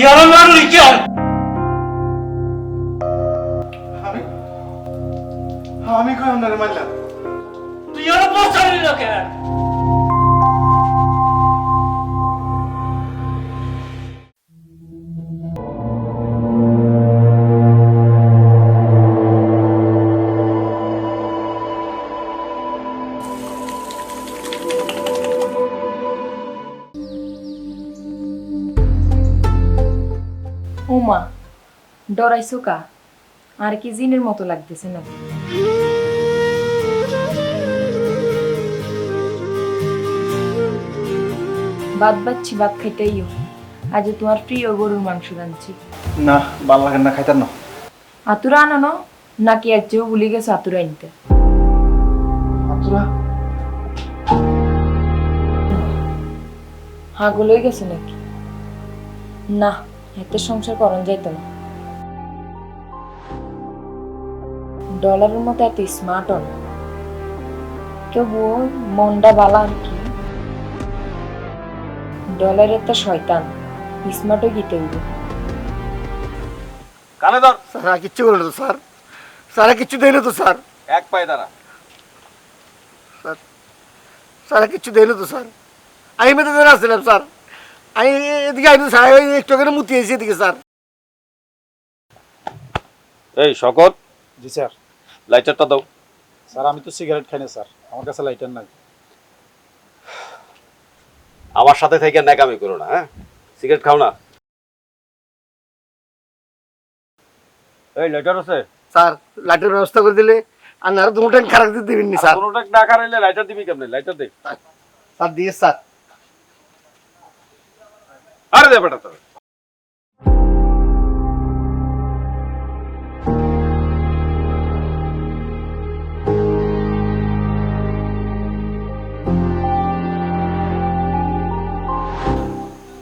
তুই আমার মারলি কেন আমি আমি কই আপনারে মারলাম তুই আমার বসালি না কেন ডরাইছো কা আর কি জিনের মতো লাগতেছে না। বাদ বাচ্ছি ভাত খাইতেইও আজ তোমার প্রিয় গরুর মাংস রাঁধছি। না ভালো লাগে না খাইতার না। আতুরা আনানো নাকি এক চেয়েও ভুলে গেছো আতুরা আনতে। আতুরা? হাগুলোই গেছে নাকি? না এতে সংসার করন যাইতো না। ডলারের মতো এত স্মার্ট হন তবুও মনটা বালা আর কি? ডলারের তো শয়তান স্মার্টও গীতে উঠবে কানে ধর। স্যার আর কিচ্ছু করল তো স্যার। স্যার কিচ্ছু দেয়নি তো স্যার। এক পায়ে দাঁড়া। স্যার আর কিচ্ছু তো স্যার। আমি মেতে ধরে আসছিলাম স্যার। আমি এদিকে আইনি স্যার। ওই একটু করে মুতি এসে এদিকে স্যার। এই শকত। জি স্যার। লাইটারটা দাও। স্যার আমি তো সিগারেট খাই না স্যার। আমার কাছে লাইটার নাই। আমার সাথে থেকে ন্যাকামি করো না হ্যাঁ? সিগারেট খাও না। এই লাইটার আছে? স্যার লাইটের ব্যবস্থা করে দিলে আর না দুটো ট্যাঙ্ক খারাপ দিতে দিবেন নি স্যার। কোনোটা না খারাইলে লাইটার দিবি কেমনে? লাইটার দে। স্যার দিয়ে স্যার। আরে দে বেটা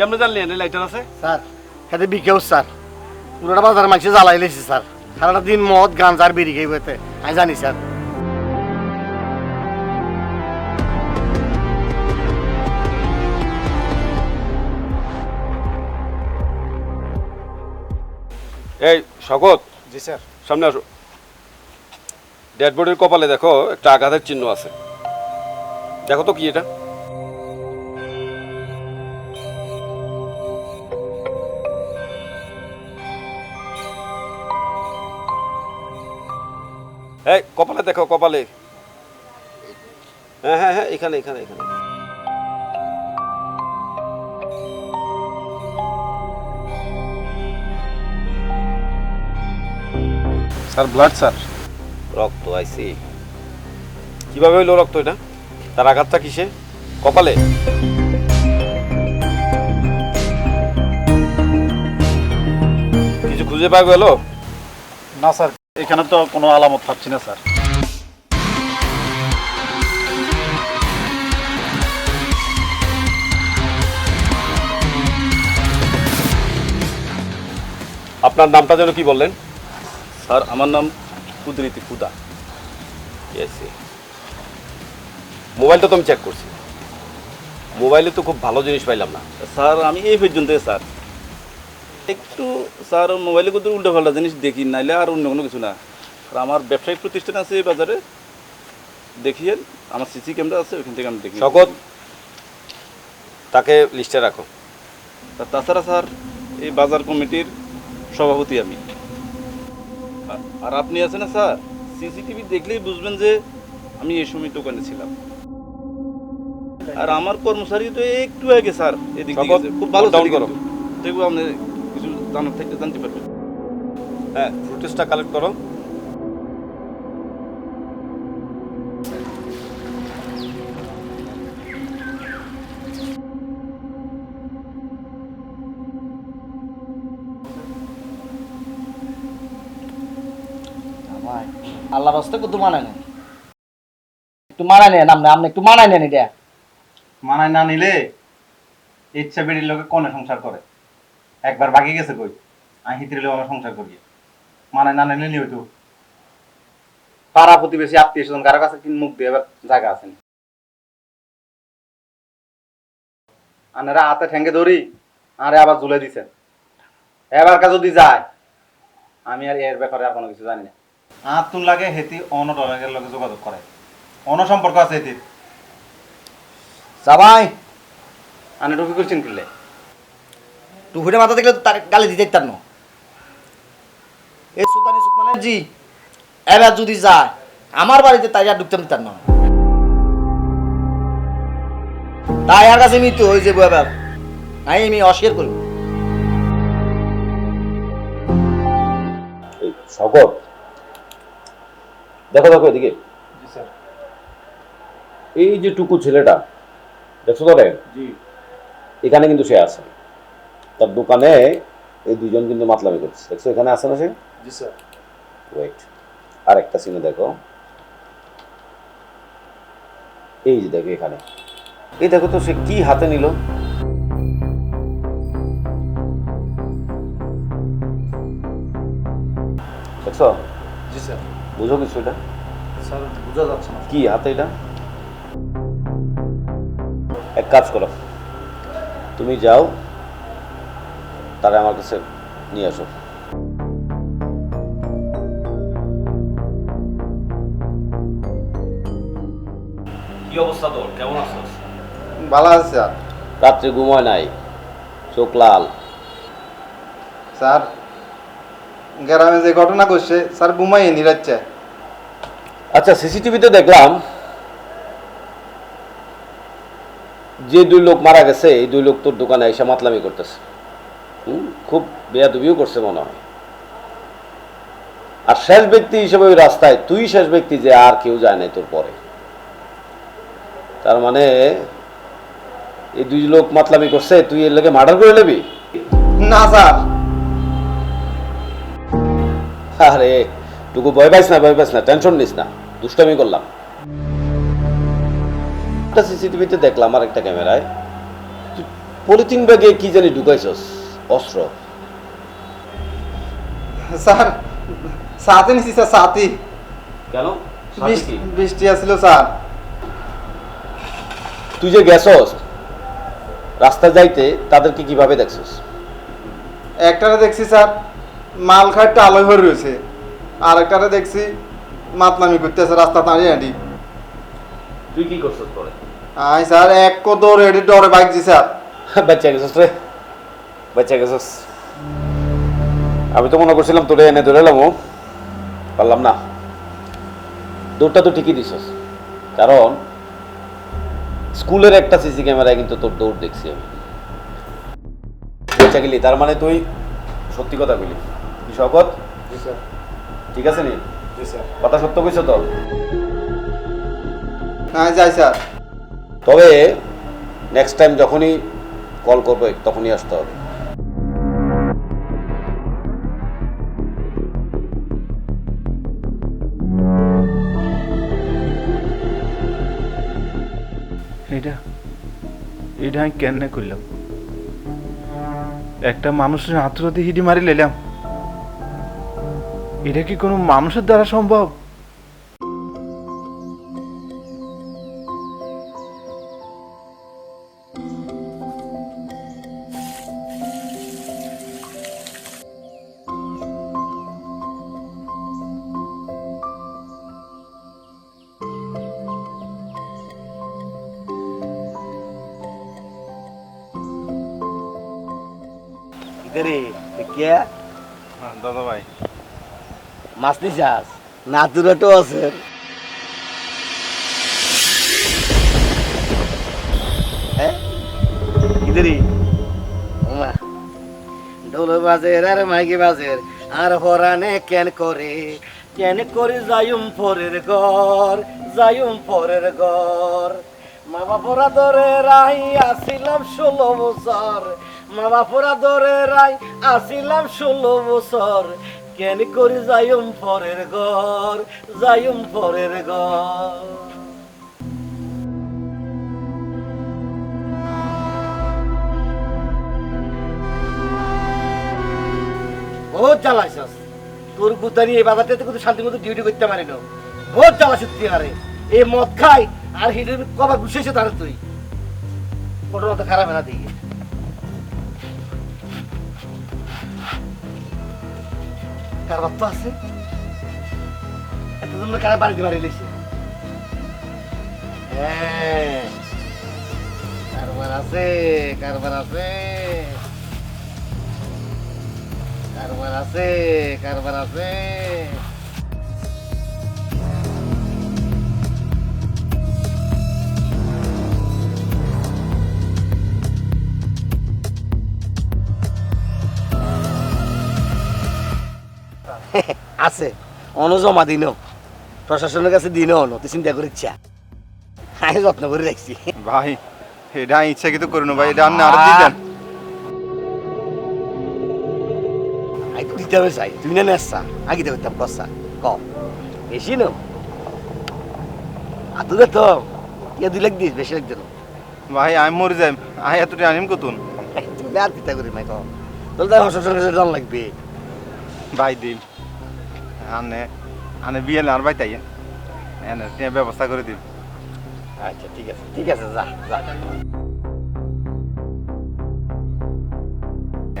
কেমনে জানলি এনে লাইটার আছে? স্যার খেতে বিকেও স্যার। পুরোটা বাজার মাংসে জ্বালাই লেছি স্যার। সারাটা দিন মদ গাঞ্জা আর বেরিয়ে খাইব এতে আমি জানি স্যার। এই শকত। জি স্যার। সামনে আসো। ডেড বডির কপালে দেখো একটা আঘাতের চিহ্ন আছে। দেখো তো কি এটা? এই কপালে দেখো কপালে। হ্যাঁ হ্যাঁ হ্যাঁ এখানে এখানে এখানে। Sir blood sir. রক্ত আইসি কীভাবে হইল রক্ত এটা? তার আঘাতটা কিসে কপালে? কিছু খুঁজে পাওয়া গেল? না স্যার। এখানে তো কোনো আলামত পাচ্ছি না স্যার। আপনার নামটা যেন কি বললেন? স্যার আমার নাম কুদরিতি কুদা। মোবাইলটা তো আমি চেক করছি। মোবাইলে তো খুব ভালো জিনিস পাইলাম না। স্যার আমি এই পর্যন্ত স্যার। একটু স্যার মোবাইলে কিন্তু উল্টো পাল্টা জিনিস দেখি নাইলে আর অন্য কোনো কিছু না। আর আমার ব্যবসায়িক প্রতিষ্ঠান আছে এই বাজারে দেখিয়েন আমার সিসি ক্যামেরা আছে ওইখান থেকে আমি দেখি শকত তাকে লিস্টে রাখো। তাছাড়া স্যার এই বাজার কমিটির সভাপতি আমি। আর- আপনি আছেন না স্যার? সিসিটিভি দেখলেই বুঝবেন যে আমি এই সময় দোকানে ছিলাম। আর আমার কর্মচারী তো একটু আগে স্যার এদিক। খুব ভালো ডাউন করো। দেখব আপনি জানার থেকে জানতে পারবেন। হ্যাঁ ফুটেজটা কালেক্ট করো। ভাই আল্লাহর হস্তে কত মানায় নেন একটু মানায় নেন আপনি আপনি একটু মানায় নেন এটা। মানায় না নিলে ইচ্ছা বেড়ির লোকে কোনে সংসার করে? একবার বাকি গেছে কই? আমি হিতরে আমার সংসার করি। মানায় না নিলে নিয়ে তো। পাড়া প্রতিবেশী আত্মীয় স্বজন কারও কাছে কিন মুখ দিয়ে জায়গা আছেন আনারা হাতে ঠেঙ্গে ধরি আরে আবার ঝুলে দিছেন এবার কাজ যদি যায় আমি আর এর ব্যাপারে আর কোনো কিছু জানি না। আর তুন লাগে হেতি অন লগে যোগাযোগ করে। অন সম্পর্ক আছে হেতির। জামাই আনে ঢুকি করছেন কিনলে টুকুরে মাথা দেখলে তো তার গালি দিতে পারতাম না। এই সুলতানি সুলতানের জি এবার যদি যায় আমার বাড়িতে তাই আর ঢুকতে দিতাম না। তাই আর কাছে মৃত্যু হয়ে যাব এবার। আমি আমি অস্বীকার করি এই শকত দেখো দেখো এদিকে। এই যে টুকু ছেলেটা দেখছ তো রে? এখানে কিন্তু সে আছে। তার দোকানে এই দুজন কিন্তু মাতলামি করছে দেখছ এখানে আছে না সে? জি স্যার। ওয়েট আর একটা সিনে দেখো। এই যে দেখো এখানে। এই দেখো তো সে কি হাতে নিল। দেখছ? জি স্যার। বুঝো কিছু এটা? স্যার বোঝা যাচ্ছে না। কি হাতে এটা? এক কাজ করো। তুমি যাও তারা আমার কাছে নিয়ে আসো। কি অবস্থা তোর? কেমন আছিস? ভালো আছে স্যার। রাত্রে ঘুমায় নাই চোখ লাল। স্যার গ্রামে যে ঘটনা ঘটছে স্যার ঘুমাইয়ে নিরাচ্ছে আচ্ছা সিসিটিভিতে দেখলাম যে দুই লোক মারা গেছে এই দুই লোক তোর দোকানে এসে মাতলামি করতেছে। খুব বেয়াদবিও করছে মনে হয়। আর শেষ ব্যক্তি হিসেবে ওই রাস্তায় তুই শেষ ব্যক্তি যে আর কেউ যায় নাই তোর পরে। তার মানে এই দুই লোক মাতলামি করছে তুই এর লেগে মার্ডার করে নেবি? না স্যার। আরে টুকু ভয় পাইস না ভয় পাইস না টেনশন নিস না দুষ্টামি করলাম। একটা সিসিটিভিতে দেখলাম আর একটা ক্যামেরায় পলিথিন ব্যাগে কি জানি ঢুকাইছস। অস্ত্র। স্যার সাথে নিছি স্যার সাথী। কেন? বৃষ্টি আসছিল স্যার। তুই যে গেছস রাস্তা যাইতে তাদেরকে কীভাবে দেখছস? একটারে দেখছি স্যার মাল খাটটা আলোয় ভরে রয়েছে। আর একটারে দেখছি মাতলামি করতেছে রাস্তা দাঁড়িয়ে হাঁটি। তুই কি করছস পরে? আই স্যার এক কদর এডি ডরে বাইকছি স্যার। বাচ্চা গেছস রে। বাচ্চা গেছস। আমি তো মনে করছিলাম তোরে এনে ধরে এলাম পারলাম না। দৌড়টা তো ঠিকই দিছস। কারণ স্কুলের একটা সিসি ক্যামেরায় কিন্তু তোর দৌড় দেখছি আমি। বাচ্চা গেলি তার মানে তুই সত্যি কথা বলি। কি শকত? ঠিক আছে নি? স্যার। কথা সত্য কইছ তো? হ্যাঁ যাই স্যার। তবে নেক্সট টাইম যখনই কল করবে তখনই আসতে হবে। এটা আমি কেন করলাম? একটা মানুষের আত্মরাতে হিডি মারি লেলাম এটা কি কোনো মানুষের দ্বারা সম্ভব? রে কে দাদা ভাই মাছ নিছাস নাতুরাটো আছে। হ্যাঁ কিদেরি ওমা ঢোল বাজের আর মাইকি বাজের আর হরানে কেন করে? কেন করে যাইম পরের ঘর যাইম পরের ঘর? মা বাপরা ধরে রাই আসিলাম ষোলো বছর। মা বাপরা ধরে রাই আসিলাম ষোলো বছর। কেন করে যাইম পরের ঘর, যাইম পরের ঘর। বহুত জ্বালাইছস। তোর গুতারি এই বাজারটাতে কিন্তু শান্তি মতো ডিউটি করতে পারি না। বহুত জ্বালাছিস তুই আরে এই মদ খাই, আর হিডের কবা ঘুষেছে তার তুই। ঘটনা তো খারাপ না দিকে তো আছে? জন্য কারা বাড়িতে বাড়ি লেছে হ্যাঁ। কারবার আছে কারবার আছে। কারবার আছে কারবার আছে। আছে। অন জমা দিন প্রশাসনের কাছে দিন অন তুই চিন্তা করে ইচ্ছা। আমি যত্ন করে রাখছি। ভাই এটা ইচ্ছা কিন্তু করুন ভাই এটা আপনি আরও দেন আমি তো দিতে হবে চাই তুই না নেসা আগে তো করতাম কসা ক। বেশি না। আর তুই তো। ইয়ে দুই লাখ দিস বেশি লাখ দিন ভাই আমি মরে যাই। আমি এতটা আনিম কতুন? আর করি মাই তাই লাগবে। ভাই দিন। আনে আনে বিয়ে আর ভাই তাই এনে টিয়া ব্যবস্থা করে দিব। আচ্ছা ঠিক আছে ঠিক আছে যা যা।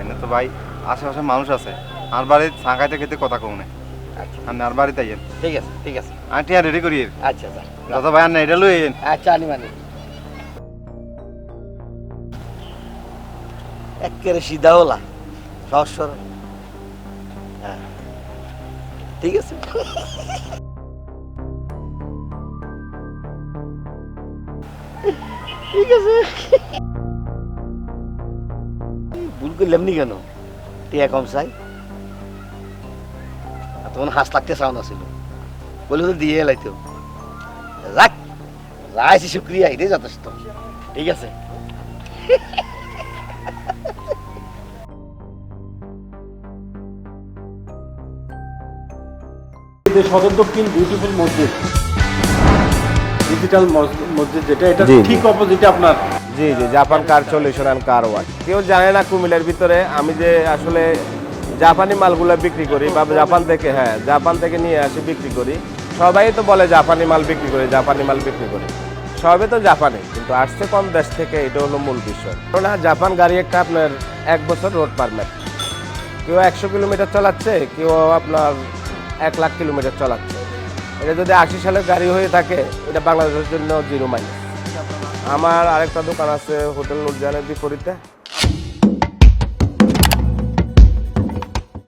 এনে তো ভাই আশেপাশে মানুষ আছে। আর বাড়ির সাঁকাইতে খেতে কথা কম নেই আচ্ছা। আর বাড়িতে আইয়েন। ঠিক আছে ঠিক আছে। আমি টিয়া রেডি করি আচ্ছা যা। দাদা ভাই আর না এটা লই আইয়েন। আচ্ছা আনি মানে একেবারে সিধা হলা সহজ হ্যাঁ। ঠিক আছে? ঠিক আছে। ভুল করলাম নি কেন? টিয়া কম চাই। তখন হাঁস লাগতে চাও না ছিল তো দিয়ে এলাইতো। যাক, যাইছি, শুক্রিয়া, এটাই যথেষ্ট। ঠিক আছে? সদর দক্ষিণ বিউটিফুল মসজিদ। ডিজিটাল মসজিদ যেটা এটা। ঠিক অপোজিটে আপনার। জি জি Japan car solution and car wash কেউ জানে না কুমিল্লার ভিতরে আমি যে আসলে জাপানি মালগুলো বিক্রি করি বা জাপান থেকে হ্যাঁ জাপান থেকে নিয়ে আসি বিক্রি করি। সবাই তো বলে জাপানি মাল বিক্রি করি জাপানি মাল বিক্রি করি। সবে তো জাপানি কিন্তু আসছে কম দেশ থেকে এটা হলো মূল বিষয়। কারণ হ্যাঁ, জাপান গাড়ি একটা আপনার এক বছর রোড পারমিট কেউ একশো কিলোমিটার চালাচ্ছে কেউ আপনার এক লাখ কিলোমিটার চলাচ্ছে। এটা যদি আশি সালের গাড়ি হয়ে থাকে, এটা বাংলাদেশের জন্য জিরো মাইনাস। আমার আরেকটা দোকান আছে, হোটেল নুরজানের বিপরীতে।